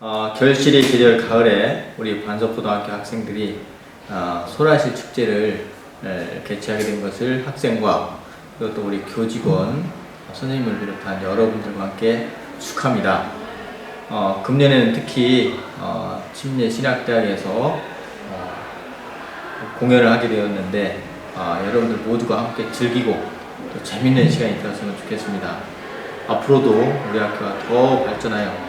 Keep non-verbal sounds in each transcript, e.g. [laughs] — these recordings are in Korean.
어, 결실의 계절 가을에 우리 반석고등학교 학생들이 어, 소라시 축제를 에, 개최하게 된 것을 학생과 또 우리 교직원, 선생님을 비롯한 여러분들과 함께 축하합니다. 어, 금년에는 특히 어, 침례 신학대학에서 어, 공연을 하게 되었는데 아, 여러분들 모두가 함께 즐기고 또 재밌는 시간이 되었으면 좋겠습니다. 앞으로도 우리 학교가 더 발전하여 어,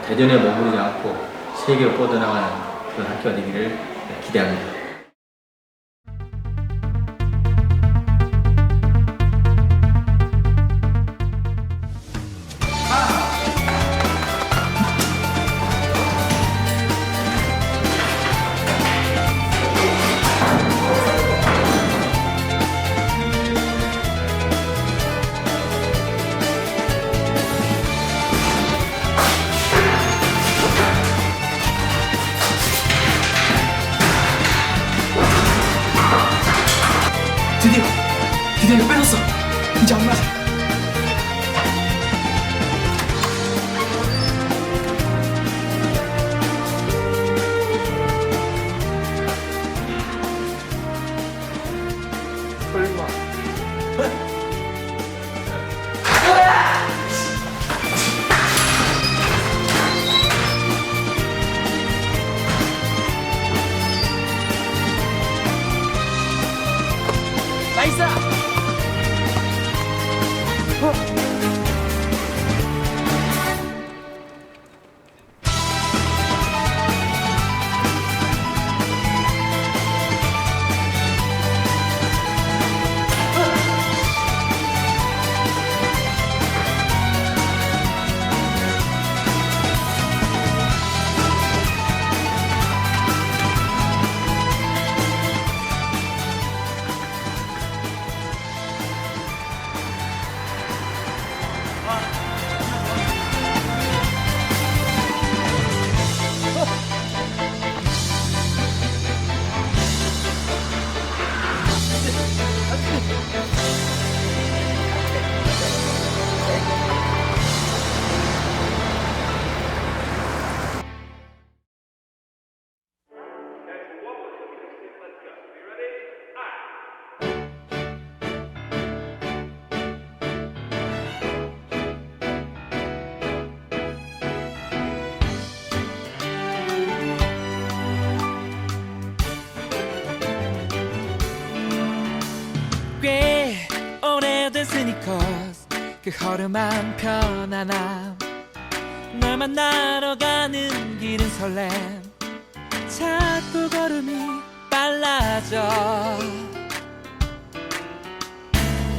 대전에 머무르지 않고 세계로 뻗어나가는 그런 학교가 되기를 네, 기대합니다. う。 오래된 스니커스 그 허름한 편안함 널 만나러 가는 길은 설렘. 자꾸 걸음이 빨라져.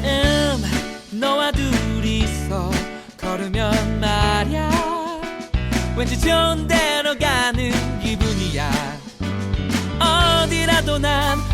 음 너와 둘이서 걸으면 말야. 왠지 좋은 데로 가는 기분이야. 어디라도 난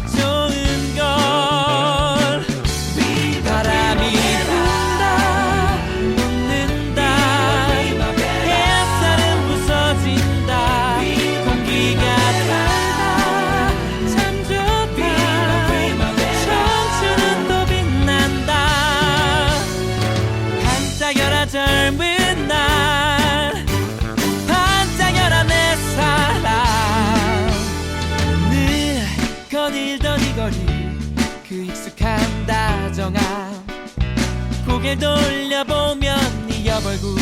고개 돌려보면 네 옆 얼굴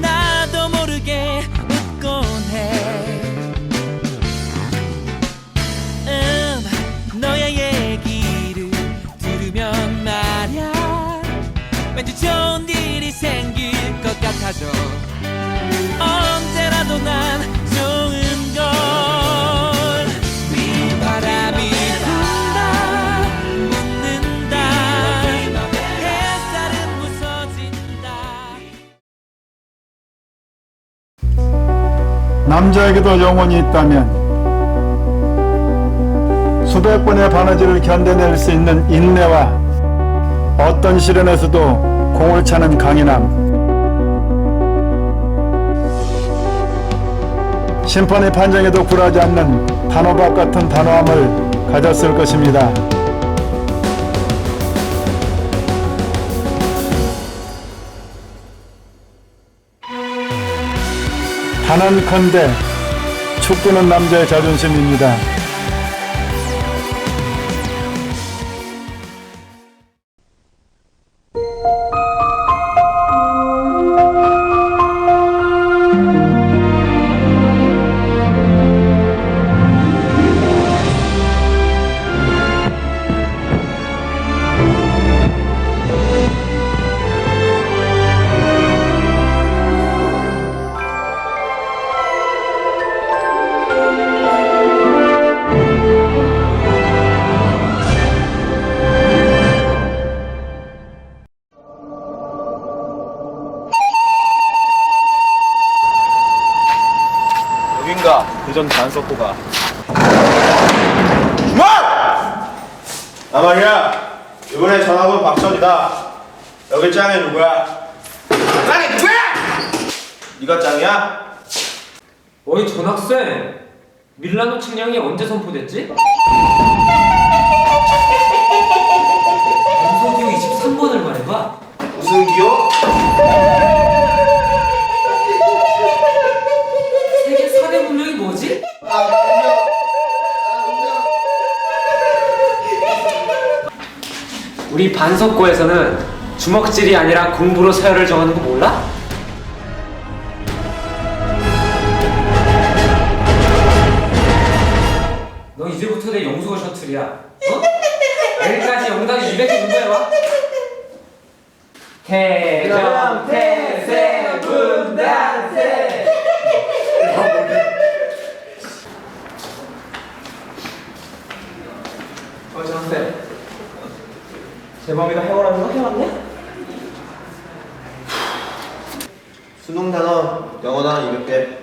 나도 모르게 웃곤 해. 음, 너의 얘기를 들으면 말야. 왠지 좋은 일이 생길 것 같아져. 언제라도 난 남자에게도 영혼이 있다면 수백 번의 바느질을 견뎌낼 수 있는 인내와 어떤 시련에서도 공을 차는 강인함 심판의 판정에도 굴하지 않는 단호박 같은 단호함을 가졌을 것입니다. 단언컨대 축구는 남자의 자존심입니다. 가 그전 반석호가 아 말이야 이번에 전화번 박선이다 여기 짱이 누구야? 짱이 누구야? 네가 짱이야? 어이 전학생 밀라노 측량이 언제 선포됐지? 우리 반석고에서는 주먹질이 아니라 공부로 서열을 정하는 거 몰라? 너 이제부터 내 영수가 셔틀이야. 어? 내일까지 영단이 200개 공부해봐 태정 태세 분단세 어 장쌤 제 맘이가 해오라는 거 해왔네? 수능 단어 영어 단어 200개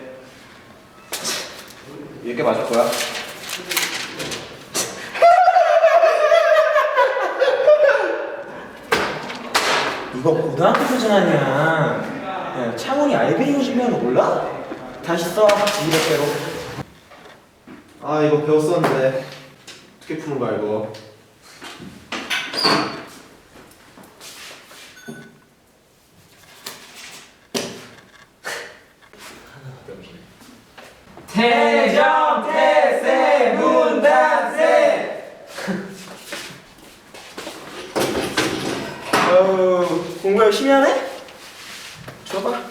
200개 맞을 거야 이거 고등학교 수준 아니야. 야, 창훈이 알베리 요즘이면 몰라? 다시 써, 200개로. 아 이거 배웠었는데 어떻게 푸는 거야 이거 태정 태세 문단세. [laughs] 어우, 공부 열심히 하네? 줘봐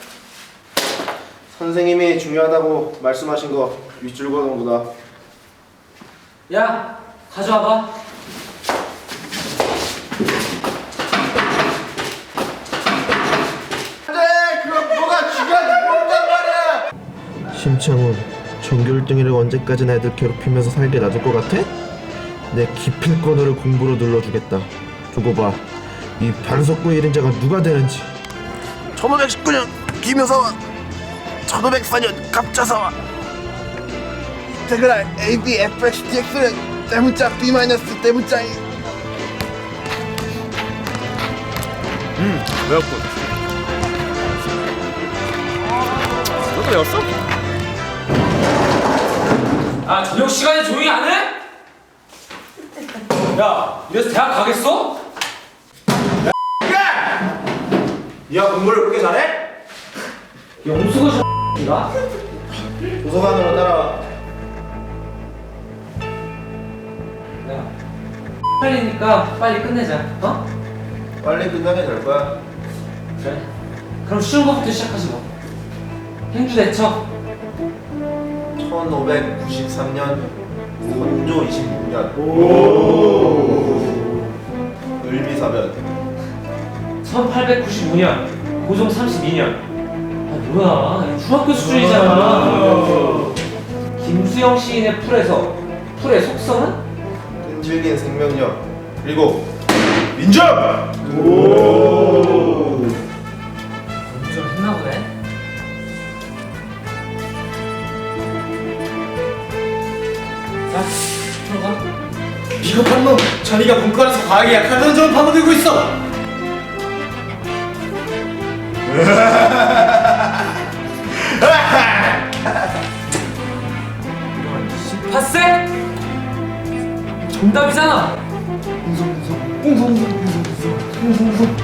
선생님이 중요하다고 말씀하신 거 윗줄 그어놓은 거다 야 가져와봐. 안돼 그럼 뭐가 중요한지 모른단 말이야? 심창훈 전교 1등이라고 언제까지나 애들 괴롭히면서 살게 놔둘 것 같아? 내 기필권으로 공부로 눌러주겠다. 두고 봐 이 반석구 1인자가 누가 되는지. 1519년 김효사와 1504년 갑자사와. 이태그랄 AB, FX, DX는 때문자 B 마이너스 때문자 이 외웠군. 너도 외웠어? 아 저녁 시간에 조용히 안 해? 야 이래서 대학 가겠어? 네가 공부를 그렇게 잘해? 영수가 X인가? 도서관으로 따라와 야 빨리니까 빨리 끝내자 어? 빨리 끝나게 될 거야 그래 그럼 쉬운 거부터 시작하지 뭐 행주 대처 1593년 선조 26년. 을미사변. 1895년 고종 32년. 아 뭐야? 중학교 수준이잖아. 김수영 시인의 풀에서 풀의 속성은? 끈질긴 생명력. 그리고 인정! 좀 했나 보네 자 들어가 비겁한 놈! 자네가 문과라서 과학에 약하다는 점을 파고들고 있어! [laughs] 봤세? 정답이잖아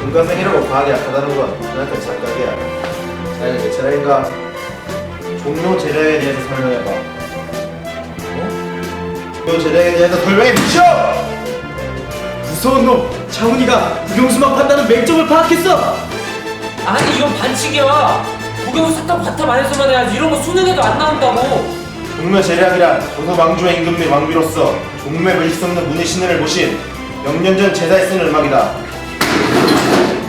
문과생이라고 과학에 약하다는 건 너한테 착각이야 자네는 내 차례인가? 종료 재량에 대해서 설명해봐. 어? 종료 재량에 대해서 설명해 주시오! 무서운 놈! 장훈이가 국영수만 판다는 맹점을 파악했어! 아니 이건 반칙이야 국영수 샀다 바탕 안에서만 해야지 이런 거 수능에도 안 나온다고 종묘 재량이란 조서 왕조의 임금 및 왕비로서 종묘에 물릴 수 없는 문의 신을 모신 영년전 제사에 쓰는 음악이다.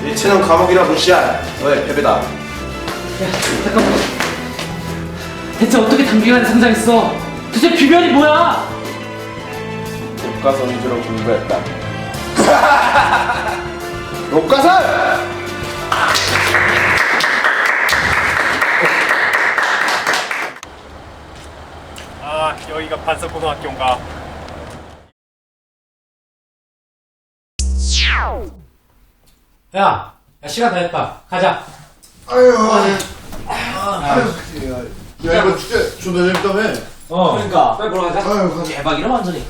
일체는 감옥이라 무시한 너의 패배다. 대체 어떻게 단기간에 성장했어 도대체 비결이 뭐야 교과서 위주로 공부했다. [laughs] 교과서! 아 여기가 반석고등학교인가? 야, 야 시간 다 됐다. 가자. 야 이거 축제 존나 재밌다며. 어. 그러니까. 빨리 보러 가자. 아유 가자. 대박이라 완전히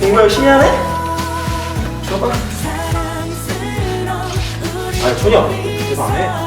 공부 열심히 하네? 아니 전혀 대박 안 해